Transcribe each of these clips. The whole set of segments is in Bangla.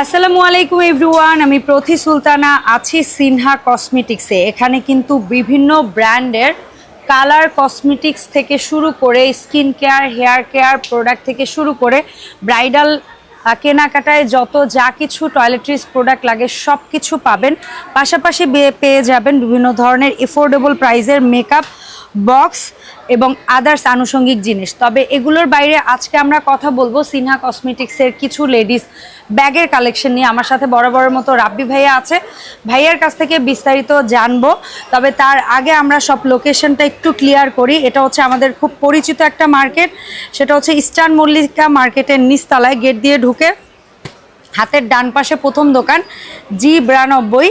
আসসালামু আলাইকুম এভরিওয়ান, আমি প্রতি সুলতানা আছি সিনহা কসমেটিক্সে। এখানে কিন্তু বিভিন্ন ব্র্যান্ডের কালার কসমেটিক্স থেকে শুরু করে skin care, hair care product থেকে শুরু করে ব্রাইডাল কেনাকাটায় যত যা কিছু টয়লেট্রিজ প্রোডাক্ট লাগে সব কিছু পাবেন। পাশাপাশি পেয়ে যাবেন বিভিন্ন ধরনের এফোর্ডেবল প্রাইজের মেকআপ বক্স এবং আদার্স আনুষঙ্গিক জিনিস। তবে এগুলোর বাইরে আজকে আমরা কথা বলব সিনহা কসমেটিক্সের কিছু লেডিস ব্যাগের কালেকশন নিয়ে। আমার সাথে বড় বরাবরের মতো রাব্বি ভাইয়া আছে। ভাইয়ার কাছ থেকে বিস্তারিত জানব, তবে তার আগে আমরা সব লোকেশনটা একটু ক্লিয়ার করি। এটা হচ্ছে আমাদের খুব পরিচিত একটা মার্কেট। সেটা হচ্ছে ইস্টার্ন মল্লিকা মার্কেটের নিচতলায়, গেট দিয়ে ঢুকে। হাতের ডান পাশে প্রথম দোকান জি বিরানব্বই।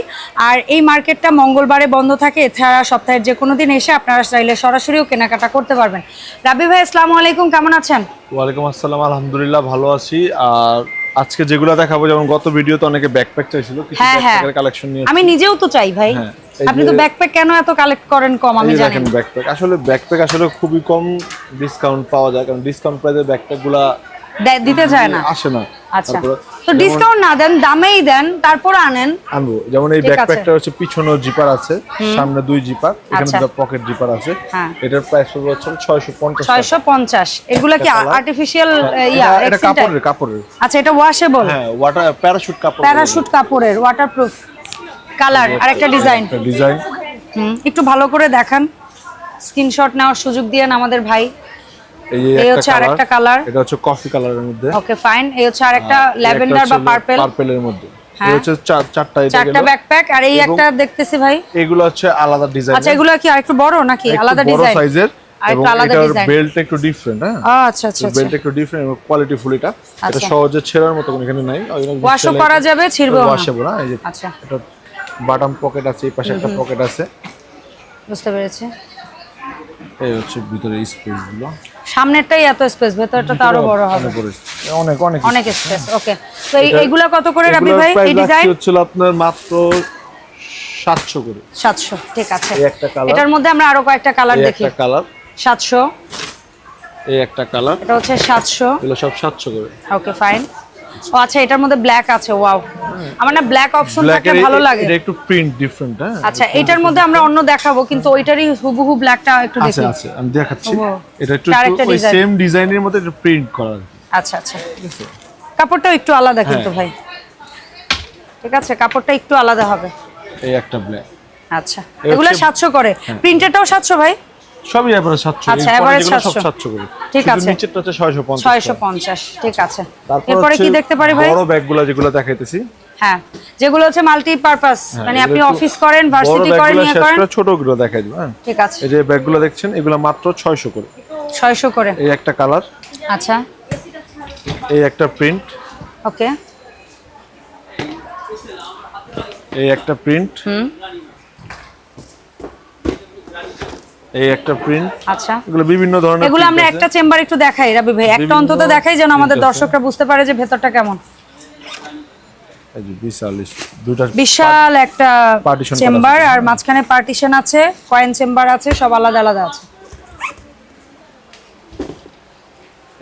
আর এই মার্কেটটা মঙ্গলবারে বন্ধ থাকে এছাড়া সপ্তাহের যে কোনো দিন এসে আপনারা চাইলে সরাসরিও কেনাকাটা করতে পারবেন। রাবি ভাই আসসালামু আলাইকুম কেমন আছেন? ওয়ালাইকুম আসসালাম আলহামদুলিল্লাহ ভালো আছি। আর আজকে যেগুলো দেখাবো যেমন গত ভিডিওতে অনেকে ব্যাকপ্যাক চাইছিল কিছু হ্যাঁ হ্যাঁ। ব্যাকপ্যাকের কালেকশন নিয়ে আমি নিজেও তো চাই ভাই। হ্যাঁ, আপনি তো ব্যাকপ্যাক কেন এত কালেক্ট করেন কম আমি জানি দেখেন ব্যাকপ্যাক আসলে ব্যাকপ্যাক আসলে খুবই কম ডিসকাউন্ট পাওয়া যায় কারণ ডিসকাউন্ট প্রাইসে ব্যাকপ্যাকগুলা দিতে চায় না। আসে না। আচ্ছা। তো ডিসকাউন্ট না দেন দামেই দেন তারপর আনেন। আনব। যেমন এই ব্যাকপ্যাকটা হচ্ছে পিছনেও জিপার আছে সামনে দুই জিপার এখানে আচ্ছা। দুটো পকেট জিপার আছে। হ্যাঁ। এটার প্রাইস হচ্ছে এগুলা কি আর্টিফিশিয়াল ইয়া এটা রেক্সিন কাপড়ের কাপড়ের। আচ্ছা এটা ওয়াশেবল হ্যাঁ ওয়াটার প্যারাশুট কাপড় প্যারাশুট কাপড়ের ওয়াটারপ্রুফ কালার আর একটা ডিজাইন ডিজাইন হুম একটু ভালো করে দেখান। স্ক্রিনশট নেওয়ার সুযোগ দিয়েন আমাদের ভাই। এই হচ্ছে আরেকটা কালার এটা হচ্ছে কফি কালারের মধ্যে। ওকে ফাইন এই হচ্ছে আরেকটা ল্যাভেন্ডার বা পার্পল পার্পেলের মধ্যে। হ্যাঁ। এই হচ্ছে চারটা চারটা ব্যাকপ্যাক আর এই একটা দেখতেছি ভাই। এগুলো হচ্ছে আলাদা ডিজাইন আচ্ছা এগুলো কি আরেকটু বড় নাকি? আলাদা বড় সাইজের এবং এটার বেল্ট একটু ডিফারেন্ট হ্যাঁ? আচ্ছা আচ্ছা বেল্ট একটু ডিফারেন্ট এবং কোয়ালিটি ফুল এটা। এটা। সহজে ছেঁড়ার মতো কোনো এখানে নাই। ওয়াশও করা যাবে ছিড়বেও না। ওয়াশেবল না এই যে আচ্ছা। এটা বাটাম পকেট আছে এই পাশে একটা পকেট আছে। বুঝতে পেরেছি। এই হচ্ছে ভিতরে স্পেসগুলো সামনেরটাই এত স্পেস ভেতরটা তো আরও বড় হবে। অনেক অনেক অনেক স্পেস ওকে তো এইগুলা কত করে রাবি ভাই? এই ডিজাইন হচ্ছিল আপনার মাত্র সাতশো করে। সাতশো ঠিক আছে। এই একটা কালার এটার মধ্যে আমরা আরও কয়েকটা কালার দেখি। একটা কালার সাতশো। এই একটা কালার এটা হচ্ছে সাতশো। এগুলো সব সাতশো করে। ওকে ফাইন ও আচ্ছা এটার মধ্যে ব্ল্যাক আছে ওয়াও আমার না ব্ল্যাক অপশন থাকলে ভালো লাগে। এটা একটু প্রিন্ট ডিফারেন্ট হ্যাঁ? আচ্ছা এটার মধ্যে আমরা অন্য দেখাবো কিন্তু ওইটারই হুবহু ব্ল্যাকটা একটু দেখি। আছে আমি দেখাচ্ছি। এটা একটু ওই সেম ডিজাইনের মধ্যে একটু প্রিন্ট করা। আচ্ছা আচ্ছা। কাপড়টাও একটু আলাদা কিন্তু হ্যাঁ। ভাই। ঠিক আছে কাপড়টা একটু আলাদা হবে। এই একটা ব্ল্যাক আচ্ছা এগুলো হচ্ছে- সাতশো করে। প্রিন্টেডটাও সাতশো ভাই? সবই এবারে 700 আচ্ছা, সব 700 700 করে ঠিক আছে। নিচেরটা হচ্ছে 650 ছয়শো পঞ্চাশ ঠিক আছে। এরপরে কি দেখতে পারি ভাই? বড় ব্যাগগুলো যেগুলো দেখাইতেছি। হ্যাঁ যেগুলো হচ্ছে মাল্টি পারপাস হ্যাঁ, মানে আপনি অফিস করেন ভার্সিটি করেন শেষ করেন। করে ছোটগুলো দেখাই দিব হ্যাঁ। ঠিক আছে। এই যে ব্যাগগুলো দেখছেন এগুলো মাত্র 600 করে। ছয়শো করে। এই একটা কালার। আচ্ছা। এই একটা প্রিন্ট ওকে। এই একটা প্রিন্ট হুম। এই একটা প্রিন্ট আচ্ছা। এগুলো বিভিন্ন ধরনের এগুলো আমরা একটা চেম্বার একটু দেখাই রাবি ভাই। একটা অন্তত দেখাই যেন আমাদের দর্শকরা বুঝতে পারে যে ভেতরটা কেমন। এই যে বিশাল দুটা বিশাল একটা চেম্বার আর মাঝখানে পার্টিশন আছে কয়েন চেম্বার আছে সব আলাদা আলাদা আছে।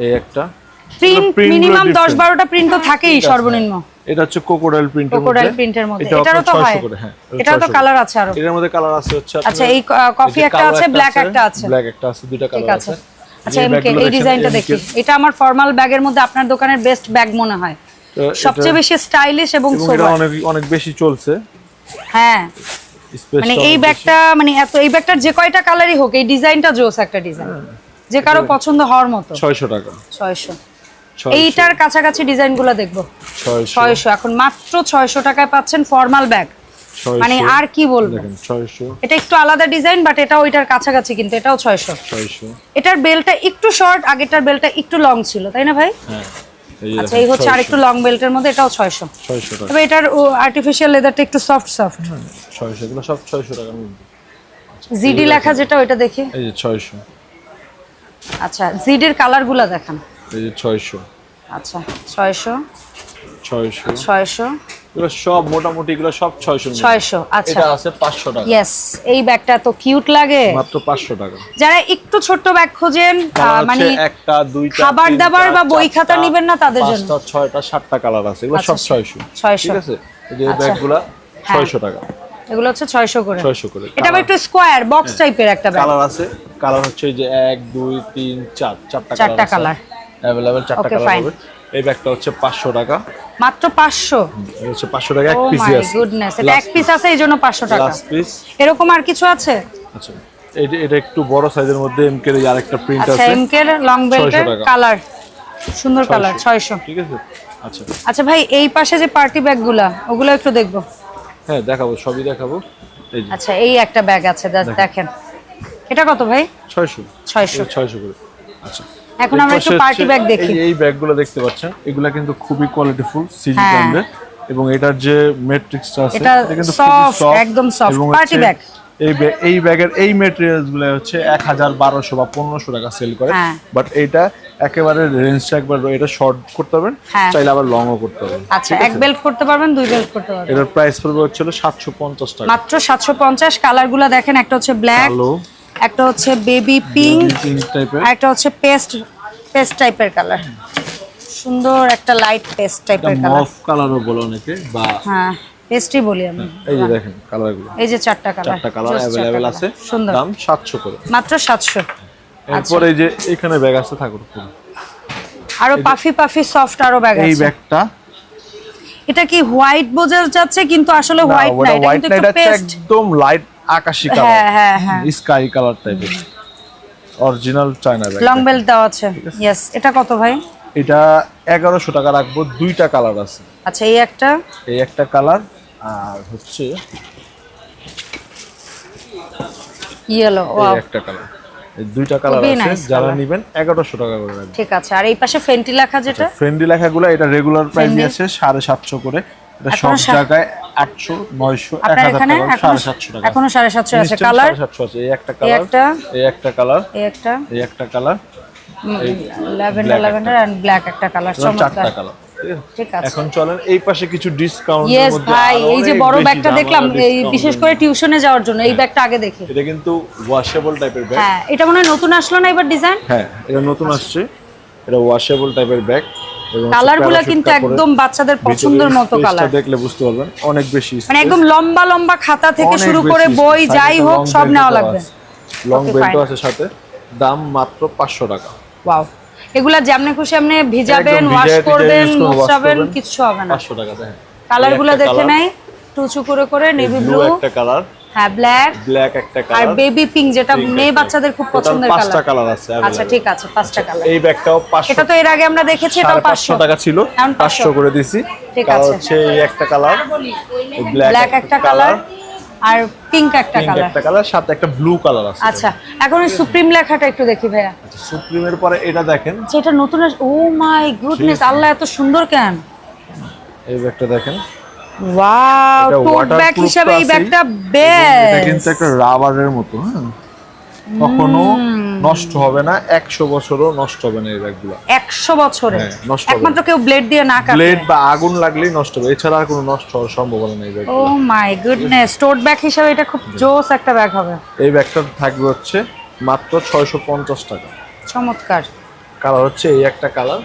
এই একটা। প্রিন্ট মিনিমাম দশ different। বারোটা প্রিন্ট তো থাকেই সর্বনিম্ন। এটা হচ্ছে ক্রোকোডাইল প্রিন্টের মধ্যে। ক্রোকোডাইল প্রিন্টের মধ্যে। এটাও এটারও তো হয়। 600 হ্যাঁ, এটারও তো কালার আছে আরও। এটার মধ্যে কালার আছে হচ্ছে আচ্ছা এই কফি একটা আছে ব্ল্যাক একটা আছে। ব্ল্যাক একটা আছে দুইটা কালার আছে। আচ্ছা এমকে এই ডিজাইনটা দেখি। এটা আমার ফর্মাল ব্যাগের মধ্যে আপনার দোকানের বেস্ট ব্যাগ মনে হয়। সবচেয়ে বেশি স্টাইলিশ এবং এবং এটা সোবার অনেক অনেক বেশি চলছে। হ্যাঁ। মানে এই ব্যাগটা মানে এত এই ব্যাগটার যে কয়টা কালারই হোক এই ডিজাইনটা জোস একটা ডিজাইন। যে কারও পছন্দ হওয়ার মতো। 600 টাকা। ছয়শো। 600 এইটার কাছাকাছি ডিজাইনগুলো দেখব। ছয়শো। এখন মাত্র ছয়শো টাকায় পাচ্ছেন ফর্মাল ব্যাগ মানে আর কি বলব? দেখেন 600 এটা একটু আলাদা ডিজাইন বাট এটা ওইটার কাছাকাছি কিন্তু এটাও ছয়শো। 600 এটার বেলটা একটু শর্ট আগেরটার বেলটা একটু লং ছিল তাই না ভাই? হ্যাঁ আচ্ছা এই হচ্ছে 600 আরেকটু লং বেল্টের মধ্যে এটাও ছয়শো। তবে এটার আর্টিফিশিয়াল লেদারটা একটু সফট সফট 600 এগুলো সব 600 টাকার জিডি লেখা যেটা ওইটা দেখি। এই যে 600 আচ্ছা জিডির কালারগুলো দেখান। এই যে 600 আচ্ছা 600 এগুলো সব মোটামুটি এগুলো সব আচ্ছা। এটা আছে টাকা। এই ব্যাগটা তো কিউট লাগে। মাত্র পাঁচশো টাকা। যারা একটু ছোট্ট ব্যাগ খোঁজেন মানে একটা দুইটা খাবার দাবার বা বই খাতা নিবেন না তাদের জন্য? পাঁচটা ছয়টা সাতটা কালার আছে। এগুলো আচ্ছা, সব ছয়শো। 600 ঠিক আছে? এই যে আচ্ছা। ব্যাগগুলা হ্যাঁ। ছয়শো টাকা। এগুলো হচ্ছে ছয়শো করে। ছয়শো করে। এটা একটু স্কোয়ার বক্স টাইপের একটা ব্যাগ। কালার আছে। কালার হচ্ছে এই যে এক দুই তিন চার চারটা চারটা কালার। অ্যাভেলেবেল চারটা কালার. হবে। এই ব্যাগটা হচ্ছে পাঁচশো টাকা। মাত্র পাঁচশো? এটা হচ্ছে পাঁচশো টাকা এক পিস মাই আছে। গুডনেস এটা এক পিস আছে এই জন্য পাঁচশো টাকা। লাস্ট পিস এরকম আর কিছু আছে? আচ্ছা এটা এটা একটু বড় সাইজের মধ্যে এমকে এর আরেকটা প্রিন্ট আচ্ছা আছে। এমকের লং বেল্টের 600 টাকা। কালার সুন্দর কালার ছয়শো। ঠিক আছে? আচ্ছা। আচ্ছা ভাই এই পাশে যে পার্টি ব্যাগগুলা ওগুলো একটু দেখব। হ্যাঁ দেখাবো সবই দেখাবো। এই যে। আচ্ছা এই একটা ব্যাগ আছে দেখেন। এটা কত ভাই? ছয়শো। ছয়শো। ছয়শো করে। আচ্ছা। এখন আমরা একটু পার্টি ব্যাগ দেখি। এই ব্যাগগুলো দেখতে পাচ্ছেন। এগুলা কিন্তু খুবই কোয়ালিটিফুল সিজি হ্যাঁ। ব্র্যান্ডের এবং এটার যে ম্যাট্রিক্সটা আছে এটা কিন্তু soft একদম soft, এবং party এই ব্যাগ এই ব্যাগের এই গুলো হচ্ছে এক হাজার বারোশো বা পনেরোশো টাকা সেল করে। হ্যাঁ। বাট এইটা একেবারে রেঞ্জটা একবার এটা শর্ট করতে পারবেন হ্যাঁ। চাইলে আবার লংও করতে পারবেন। আচ্ছা এক বেল্ট করতে পারবেন দুই বেল্ট করতে পারবেন। এটার প্রাইস পড়বে সাতশো পঞ্চাশ টাকা। মাত্র সাতশো পঞ্চাশ। কালারগুলো দেখেন একটা হচ্ছে ব্ল্যাক একটা হচ্ছে বেবি পিঙ্ক একটা হচ্ছে পেস্ট পেস্ট টাইপের কালার সুন্দর একটা লাইট পেস্ট টাইপের কালার মফ কালারও বলে অনেকে বা হ্যাঁ পেস্টই বলি আমি। এই যে দেখেন কালারগুলো এই যে চারটা কালার চারটা কালার অ্যাভেলেবেল আছে সুন্দর। দাম সাতশো করে। মাত্র সাতশো। এরপর এই যে এখানে ব্যাগ আছে ঠাকুর আরও পাফি পাফি সফট আরও ব্যাগ আছে। এই ব্যাগটা এটা কি হোয়াইট বোঝা যাচ্ছে? কিন্তু আসলে হোয়াইট না এটা কিন্তু পেস্ট একদম লাইট আকাশি কালার হ্যাঁ হ্যাঁ স্কাই কালার টাইপের original China bag long belt দেওয়া আছে। ইয়েস এটা কত ভাই? এটা এগারোশো টাকা রাখব দুইটা কালার আছে। আচ্ছা এই একটা? এই একটা কালার আর হচ্ছে ইয়েলো এই একটা কালার দুইটা কালার আছে যারা। নিবেন এগারোশো টাকা করে রাখবেন ঠিক আছে আর এই পাশে ফেন্টি লেখা যেটা? ফ্রেন্ডলি লেখাগুলো এটা রেগুলার প্রাইস? আছে সাড়ে সাতশো করে। এটা এখনও সব জায়গায় আটশো নয়শো এক হাজার টাকা সাড়ে সাতশো টাকা। এখনও সাড়ে সাতশো আছে কালার? সাতশো আছে। এই একটা কালার এই একটা? কালার এই একটা? এই একটা colour lavender lavender and black একটা কালার চমৎকার। কালার এখন চলেন এই পাশে কিছু ডিসকাউন্ট ইয়েস ভাই এই যে বড় ব্যাগটা দেখলাম এই বিশেষ করে টিউশনে যাওয়ার জন্য এই ব্যাগটা আগে দেখি। এটা কিন্তু ওয়াশেবল টাইপের ব্যাগ হ্যাঁ এটা মনে হয় নতুন আসলো না এবার ডিজাইন হ্যাঁ এটা নতুন আসছে। এটা ওয়াশেবল টাইপের ব্যাগ কালারগুলো কিন্তু একদম বাচ্চাদের পছন্দের মতো কালার দেখলে বুঝতে পারবেন অনেক বেশি মানে একদম লম্বা লম্বা খাতা থেকে শুরু করে বই যাই হোক সব নেওয়া লাগবে। লং বেল্টও আছে সাথে দাম মাত্র পাঁচশো টাকা। ওয়াও এগুলা যেমনে খুশি আপনি ভিজাবেন ওয়াশ করবেন মোছাবেন। কিচ্ছু হবে না। পাঁচশো টাকা দেখেন। কালারগুলো দেখে নাই টুচু করে করে নেভি ব্লু ব্লু একটা কালার হ্যাঁ ব্ল্যাক ব্ল্যাক একটা আর বেবি পিঙ্ক যেটা মেয়ে বাচ্চাদের খুব পছন্দের পাঁচটা কালার কালার আছে আচ্ছা ঠিক আছে পাঁচটা কালার এই ব্যাগটাও পাঁচশো এটা তো এর আগে আমরা দেখেছি এটাও সাড়ে পাঁচশো পাঁচশো। টাকা ছিল এখন পাঁচশো। 500 করে দিছি। ঠিক আছে। এই একটা কালার ব্ল্যাক একটা কালার আর পিঙ্ক একটা কালার একটা কালার সাথে একটা ব্লু কালার আছে। আচ্ছা এখন ওই সুপ্রিম লেখাটা একটু দেখি ভাইয়া। সুপ্রিমের পরে এটা দেখেন। যেটা নতুন ও মাই গুডনেস আল্লাহ এত সুন্দর কেন? এই ব্যাগটা দেখেন। ওয়াও টোট ব্যাগ হিসেবে এই ব্যাগটা এবং এটা কিন্তু একটা রাবারের মতো হ্যাঁ? কখনো নষ্ট হবে না একশো বছরও নষ্ট হবে না এই ব্যাগগুলো একশো বছরে? হ্যাঁ, নষ্ট একমাত্র কেউ ব্লেড দিয়ে না কাটে। ব্লেড বা আগুন লাগলেই নষ্ট হবে এছাড়া আর কোনো নষ্ট হওয়ার সম্ভাবনা নেই ব্যাগ ও মাই গুডনেস টোট ব্যাগ হিসেবে এটা খুব জোস একটা ব্যাগ হবে। এই ব্যাগটা থাকবে হচ্ছে মাত্র ছয়শো পঞ্চাশ টাকা। চমৎকার। কালার হচ্ছে এই একটা কালার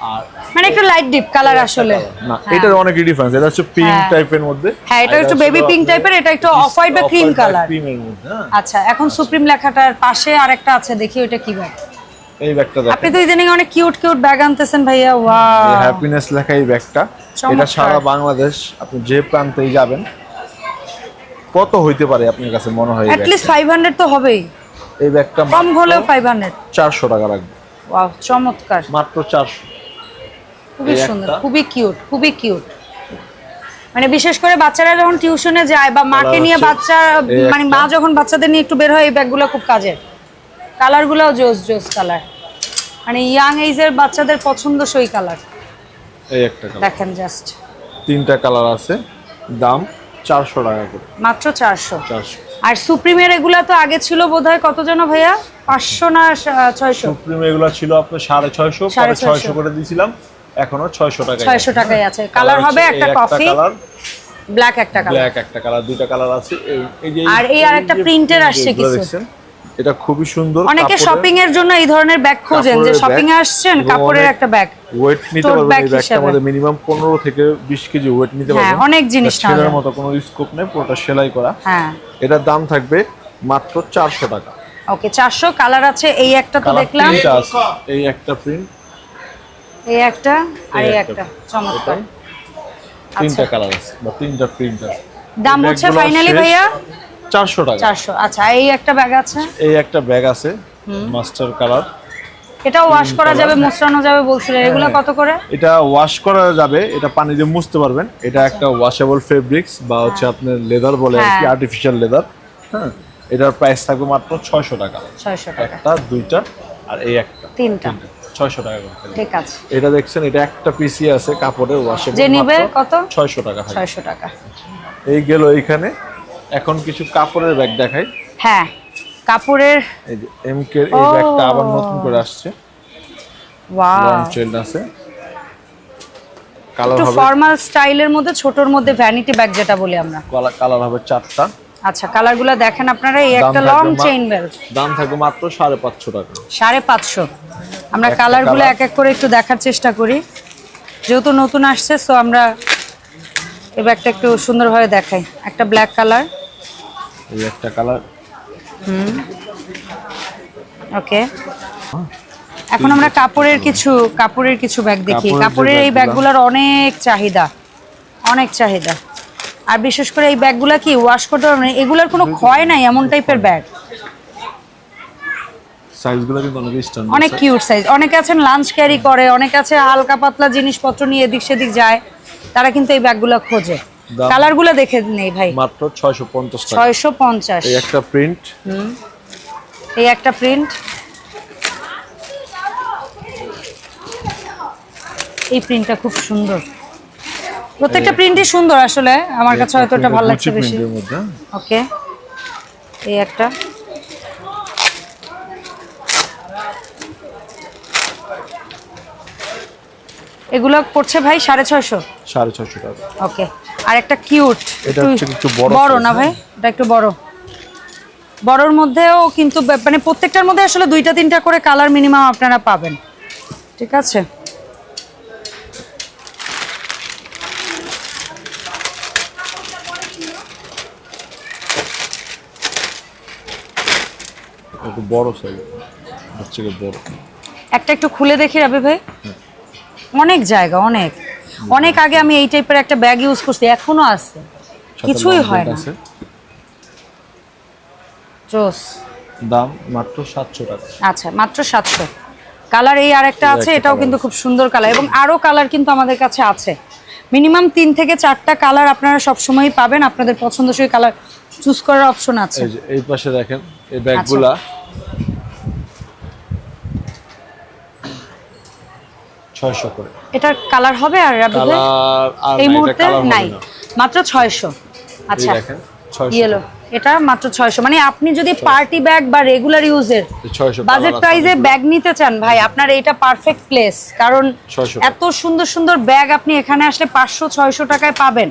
আর মানে একটু লাইট ডিপ কালার আসলে। না এটার অনেকই ডিফারেন্স এটা হচ্ছে পিঙ্ক হ্যাঁ। টাইপের মধ্যে। হ্যাঁ, এটা একটু baby pink type-এর, এটা একটু off-white বা cream color। ক্রিমের মধ্যে হ্যাঁ। আচ্ছা এখন সুপ্রিম লেখাটার পাশে আরেকটা আছে দেখি ওইটা কি ব্যাগ। এই ব্যাগটা আপনি দেখেন তো ইদানিং অনেক কিউট কিউট ব্যাগ আনতেছেন ভাইয়া ওয়াও হ্যাপিনেস লেখা এই ব্যাগটা। এটা সারা বাংলাদেশ আপনি যে প্রান্তেই যাবেন কত হইতে পারে আপনার কাছে মনে হয় অ্যাট লিস্ট ফাইভ হান্ড্রেড তো হবেই। এই ব্যাগটা কম হলেও ফাইভ হান্ড্রেড চারশো টাকা লাগবে। ওয়াও চমৎকার। মাত্র চারশো। খুবই সুন্দর খুবই কিউট খুবই কিউট মানে বিশেষ করে বাচ্চারা যখন টিউশনে যায় বা মাকে নিয়ে বাচ্চা মানে মা যখন বাচ্চাদের নিয়ে একটু বের হয় এই ব্যাগগুলো খুব কাজের। কালারগুলোও জোস জোস কালার। মানে ইয়াং এজের বাচ্চাদের পছন্দসই কালার। এই একটা কালার দেখেন জাস্ট তিনটা কালার আছে। দাম চারশো টাকা করে। মাত্র চারশো। চারশো। আর সুপ্রিমের এগুলা তো আগে ছিল বোধহয় কত জন ভাইয়া? পাঁচশো না ছয়শো? সুপ্রিম এগুলো ছিল আপনার সাড়ে ছয়শো সাড়ে। ছয়শো করে দিয়েছিলাম। এখনও ছয়শো টাকা ছয়শো টাকায় আছে। কালার হবে একটা কফি কালার ব্ল্যাক একটা কালার ব্ল্যাক একটা কালার দুইটা কালার আছে। এই- এই যে আর এই আরেকটা printer আসছে কিছু। এটা খুবই সুন্দর অনেকে শপিং এর জন্য এই ধরনের ব্যাগ খোঁজেন যে শপিং এ আসছেন কাপড়ের একটা ব্যাগ ওয়েট নিতে পারবেন এই ব্যাগটা আমাদের মিনিমাম পনেরো থেকে বিশ কেজি ওয়েট নিতে হ্যাঁ, অনেক জিনিস ছেলের নেওয়া মতো কোনো স্কোপ নেই পুরোটা সেলাই করা। হ্যাঁ। এটার দাম থাকবে মাত্র চারশো টাকা। ওকে চারশো কালার আছে এই একটা তো দেখলাম। এই একটা প্রিন্ট এই একটা আর এই একটা। চমৎকার। তিনটা কালার আছে বা তিনটা প্রিন্ট আছে আচ্ছা। দাম হচ্ছে ফাইনালি ভাইয়া? চারশো টাকা। চারশো। আচ্ছা এই একটা ব্যাগ আছে? এই একটা ব্যাগ আছে মাস্টার কালার এটা ওয়াশ করা যাবে মোছড়ানো যাবে বলছিলেন। এগুলো হ্যাঁ। কত করে? এটা ওয়াশ করা যাবে এটা পানি দিয়ে মুছতে পারবেন। এটা একটা ওয়াশেবল ফেব্রিক্স বা হচ্ছে আপনার লেদার বলে আর কি হ্যাঁ। আর্টিফিশিয়াল লেদার হ্যাঁ। এটার প্রাইস থাকবে মাত্র ছয়শো টাকা। ছয়শো টাকা। একটা দুইটা আর এই একটা। তিনটা। ছয়শো টাকা করে ঠিক আছে। এটা দেখছেন এটা একটা পিসি আছে কাপড়ের ওয়াশেবল যে নিবে কত? ছয়শো টাকা থাকবে ছয়শো টাকা। এই গেল এইখানে। এখন কিছু কাপড়ের ব্যাগ দেখাই। হ্যাঁ কাপড়ের এই যে এমকে এই ব্যাগটা আবার নতুন করে আসছে। ওয়াও লং ট্রেন্ড আছে। কালার হবে ফর্মাল স্টাইলের মধ্যে ছোটর মধ্যে ভ্যানিটি ব্যাগ যেটা বলি আমরা। কালার হবে চারটা। আচ্ছা কালারগুলো দেখেন আপনারা এই একটা লং চেইন বেল্ট দাম থাকবে মাত্র সাড়ে পাঁচশো টাকা। সাড়ে পাঁচশো। আমরা কালারগুলো এক এক করে একটু দেখার চেষ্টা করি। যেহেতু নতুন আসছে তো আমরা এই ব্যাগটা একটু সুন্দরভাবে দেখাই। একটা ব্ল্যাক কালার এই একটা কালার। হুম। ওকে এখন আমরা কাপড়ের কিছু কাপড়ের কিছু ব্যাগ দেখি। কাপড়ের এই ব্যাগগুলো। ব্যাগগুলোর অনেক চাহিদা। অনেক চাহিদা। আর বিশেষ করে এই ব্যাগগুলো কি ওয়াশ করতে পারবেন এগুলোর কোনো ক্ষয় নাই এমন টাইপের ব্যাগ সাইজগুলো কিন্তু অনেক স্ট্যান্ডার্ড অনেক কিউট সাইজ অনেকে আছেন লাঞ্চ ক্যারি করে অনেকে আছে হালকা পাতলা জিনিসপত্র নিয়ে এদিক সেদিক যায় তারা কিন্তু এই ব্যাগগুলো খোঁজে? কালারগুলো দেখে নেই ভাই। মাত্র ছয়শো পঞ্চাশ টাকা। ছয়শো পঞ্চাশ। এই একটা প্রিন্ট এই একটা প্রিন্ট এই প্রিন্টটা খুব সুন্দর। প্রত্যেকটা প্রিন্টই সুন্দর আসলে আমার কাছে হয়তো এটা ভালো লাগছে বেশি। ওকে এই একটা। এগুলো পড়ছে ভাই সাড়ে ছয়শো? সাড়ে ছয়শো টাকা। ওকে আর একটা কিউট এটা হচ্ছে একটু বড় বড় না ভাই? হ্যাঁ? এটা একটু বড়। বড়র মধ্যেও কিন্তু মানে প্রত্যেকটার মধ্যে আসলে দুইটা তিনটা করে কালার মিনিমাম আপনারা পাবেন। ঠিক আছে? একটু বড় সাইজ কি বড়। একটা একটু খুলে দেখি রাবি ভাই। অনেক জায়গা অনেক। অনেক আগে আমি এই টাইপের একটা ব্যাগ ইউজ করছি এখনও আছে। কিছুই হয় না। জোস। দাম মাত্র সাতশো টাকা। আচ্ছা মাত্র সাতশো। কালার এই আরেকটা আছে এটাও কিন্তু খুব সুন্দর কালার এবং আরও কালার কিন্তু আমাদের কাছে আছে। মিনিমাম তিন থেকে চারটা কালার আপনারা সবসময়ই পাবেন। আপনাদের পছন্দসই কালার চুজ করার অপশন আছে। এই যে এই পাশে দেখেন এই ব্যাগগুলা ছয়শো করে। এটার কালার হবে আর রাবি এই মুহূর্তে নাই। মাত্র ছয়শো। এই আচ্ছা। দেখেন ছয়শো। ইয়েলো এটা মাত্র ছয়শো। মানে আপনি যদি পার্টি ব্যাগ বা রেগুলার ইউজের বাজেট প্রাইসে ব্যাগ নিতে চান ভাই আপনার এটা পারফেক্ট প্লেস কারণ এত সুন্দর সুন্দর ব্যাগ আপনি এখানে আসলে পাঁচশো ছয়শো টাকায় পাবেন।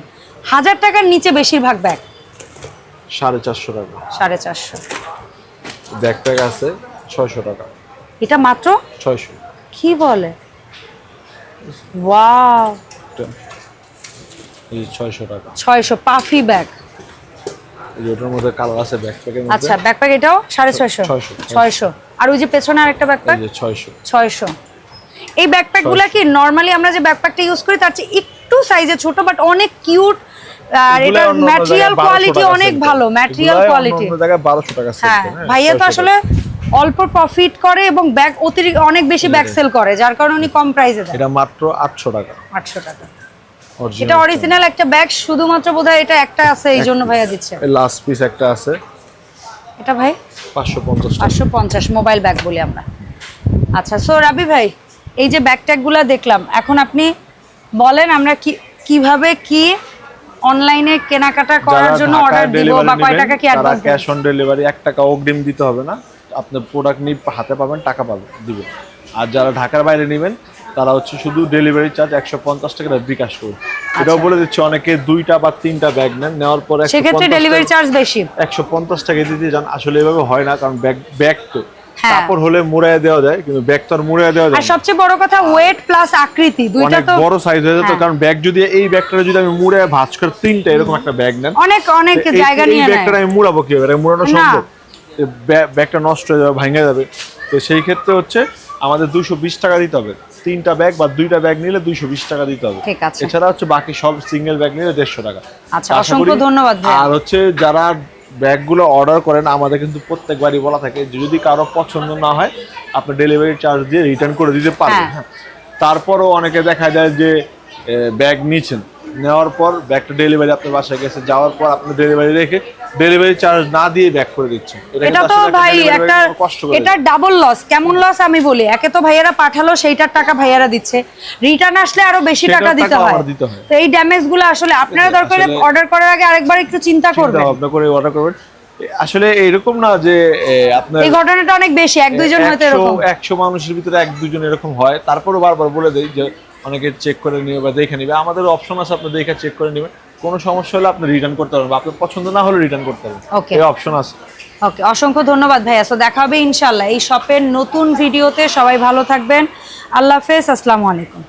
হাজার টাকার নিচে বেশিরভাগ ব্যাগ সাড়ে চারশো টাকা। সাড়ে চারশো। ব্যাকপ্যাক আছে ছয়শো টাকা। এটা মাত্র? ছয়শো। কি বলে? ওয়াও। এই ছয়শো টাকা। ছয়শো পাফি ব্যাগ। ওটার মধ্যে কালার আছে ব্যাকপ্যাকের মধ্যে। আচ্ছা ব্যাকপ্যাক এটাও? সাড়ে ছয়শো? 600 ছয়শো। আর ওই যে পেছনে আরেকটা এই ব্যাকপ্যাক যে ছয়শো। ছয়শো। এই ব্যাকপ্যাকগুলো কি নর্মালি আমরা যে ব্যাকপ্যাকটা ইউজ করি তার চেয়ে একটু সাইজে ছোট বাট অনেক কিউট আর এটার অন্য ম্যাটেরিয়াল কোয়ালিটি অনেক ভালো ম্যাটেরিয়াল কোয়ালিটি জায়গায় বারোশো টাকা হ্যাঁ হ্যাঁ, ভাইয়া তো আসলে অল্প প্রফিট করে এবং ব্যাগ অতিরিক্ত অনেক বেশি ব্যাগ সেল করে যার কারণে উনি কম প্রাইসে দেয় এটা মাত্র আটশো টাকা। আটশো টাকা। এটা অরিজিনাল একটা ব্যাগ শুধুমাত্র বোধহয় এটা একটা আছে এই জন্য ভাইয়া দিচ্ছে। এই লাস্ট পিস একটা আছে। এটা ভাই? পাঁচশো পঞ্চাশ টাকা। পাঁচশো পঞ্চাশ মোবাইল ব্যাগ বলি আমরা। আচ্ছা সো রাবি ভাই এই যে ব্যাগ ট্যাগগুলো দেখলাম এখন আপনি বলেন আমরা কি কীভাবে কি অনলাইনে কেনাকাটা করার জন্য অর্ডার দিব বা কয় টাকা কি অ্যাডভান্স ক্যাশ অন ডেলিভারি এক টাকা অগ্রিম দিতে হবে না। আপনার প্রোডাক্ট নিয়ে হাতে পাবেন টাকা পাবেন দিবেন। আর যারা ঢাকার বাইরে নেবেন তারা হচ্ছে শুধু ডেলিভারি চার্জ একশো পঞ্চাশ টাকা বিকাশ করবে। এটাও বলে দিচ্ছি অনেকে দুইটা বা তিনটা ব্যাগ নেন নেওয়ার পরে সেক্ষেত্রে ডেলিভারি চার্জ বেশি। একশো পঞ্চাশ টাকা দিতে যান। আসলে এভাবে হয় না কারণ ব্যাগ ব্যাগ তো। কাপড় হলে মুড়াইয়া দেওয়া যায় কিন্তু ব্যাগ তো আর মুড়াইয়া দেওয়া যায় আর সবচেয়ে বড় কথা ওয়েট প্লাস আকৃতি দুইটা তো বড় সাইজ হয়ে যেত হ্যাঁ। কারণ ব্যাগ যদি এই ব্যাগটা যদি আমি ভাঁজ করে তিনটা এরকম একটা ব্যাগ নেন অনেক অনেক জায়গা নিয়ে নেয়। ব্যাগটা আমি মুড়াবো কীভাবে? এটা মুড়ানো সম্ভব? ব্যাগটা নষ্ট হয়ে যাবে ভাঙে যাবে। তো সেই ক্ষেত্রে হচ্ছে আমাদের দুইশো বিশ টাকা দিতে হবে। তিনটা ব্যাগ বা দুইটা ব্যাগ নিলে দুইশো বিশ টাকা দিতে হবে। এছাড়া হচ্ছে বাকি সব সিঙ্গেল ব্যাগ নিলে দেড়শো টাকা। আচ্ছা, অসংখ্য ধন্যবাদ আর হচ্ছে যারা ব্যাগগুলো অর্ডার করেন আমাদের কিন্তু প্রত্যেকবারই বলা থাকে যে যদি কারও পছন্দ না হয় আপনি ডেলিভারি চার্জ দিয়ে রিটার্ন করে দিতে পারবেন হ্যাঁ। হ্যাঁ তারপরও অনেকে দেখা যায় যে ব্যাগ নিচ্ছেন নেওয়ার পর ব্যাগটা ডেলিভারি আপনার বাসায় গেছে যাওয়ার পর আপনি ডেলিভারি রেখে ডেলিভারি চার্জ না দিয়ে ব্যাক করে দিচ্ছেন। এটা তো ভাই একটা এটা ডাবল লস কেমন লস আমি বলি? একে তো ভাইয়ারা পাঠালো সেইটার টাকা ভাইয়ারা দিচ্ছে। রিটার্ন আসলে আরও বেশি টাকা দিতে হয়। তো এই ড্যামেজগুলো আসলে আপনারা দরকার অর্ডার করার আগে আরেকবার একটু চিন্তা করবেন। ভাবনা করে অর্ডার করবেন। আসলে এরকম না যে আপনার এই ঘটনাটা অনেক বেশি এক দুইজন হয়তো এরকম। একশো মানুষের ভিতরে এক দুজন এরকম হয়। তারপরও বারবার বলে দেই যে অনেকে চেক করে নিবে বা দেখে নিবে। আমাদের অপশন আছে আপনি দেখে চেক করে নেবেন। কোনো সমস্যা হলে আপনি রিটার্ন করতে পারবেন বা আপনার পছন্দ না হলে রিটার্ন করতে পারবেন। ওকে এই অপশন আছে। ওকে অসংখ্য ধন্যবাদ ভাইয়া। সো দেখা হবে ইনশাল্লাহ এই শপের নতুন ভিডিওতে সবাই ভালো থাকবেন। আল্লাহ হাফেজ আসসালামু আলাইকুম।